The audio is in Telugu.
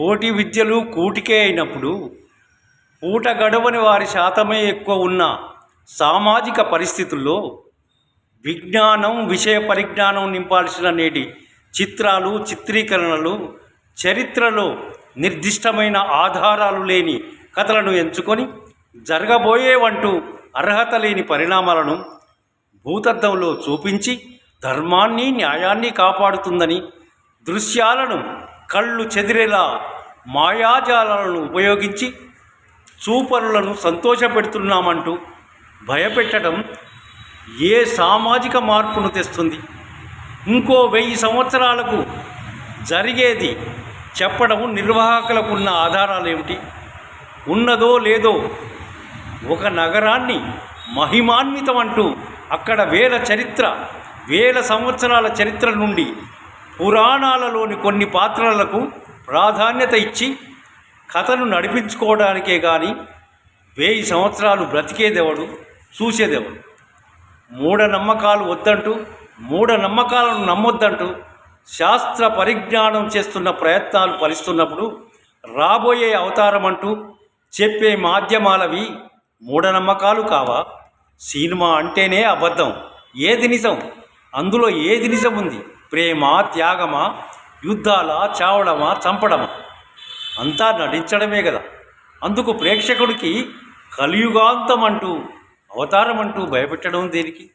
కోటి విద్యలు కూటికే అయినప్పుడు పూట గడవని వారి శాతమే ఎక్కువ ఉన్న సామాజిక పరిస్థితుల్లో విజ్ఞానం విషయ పరిజ్ఞానం నింపాల్సిన నేటి చిత్రాలు చిత్రీకరణలు చరిత్రలో నిర్దిష్టమైన ఆధారాలు లేని కథలను ఎంచుకొని జరగబోయేవంటూ అర్హత లేని పరిణామాలను భూతద్దంలో చూపించి ధర్మాన్ని న్యాయాన్ని కాపాడుతుందని దృశ్యాలను కళ్ళు చెదిరేలా మాయాజాలను ఉపయోగించి చూపరులను సంతోషపెడుతున్నామంటూ భయపెట్టడం ఏ సామాజిక మార్పును తెస్తుంది? ఇంకో వెయ్యి సంవత్సరాలకు జరిగేది చెప్పడం నిర్వాహకులకు ఉన్న ఆధారాలు ఏమిటి ఉన్నదో లేదో ఒక నగరాన్ని మహిమాన్వితం అంటూ అక్కడ వేల చరిత్ర వేల సంవత్సరాల చరిత్ర నుండి పురాణాలలోని కొన్ని పాత్రలకు ప్రాధాన్యత ఇచ్చి కథను నడిపించుకోవడానికే కానీ వెయ్యి సంవత్సరాలు బ్రతికేదెవడు? చూసేదెవడు? మూఢనమ్మకాలు వద్దంటూ మూఢనమ్మకాలను నమ్మొద్దంటూ శాస్త్ర పరిజ్ఞానం చేస్తున్న ప్రయత్నాలు ఫలిస్తున్నప్పుడు రాబోయే అవతారం అంటూ చెప్పే మాధ్యమాలవి మూఢనమ్మకాలు కావా? సినిమా అంటేనే అబద్ధం. ఏది నిజం? అందులో ఏది నిజం ఉంది ప్రేమ త్యాగమా యుద్ధాల చావడమా చంపడమా? అంతా నటించడమే కదా అందుకు ప్రేక్షకుడికి కలియుగాంతం అంటూ అవతారం అంటూ భయపెట్టడం దేనికి?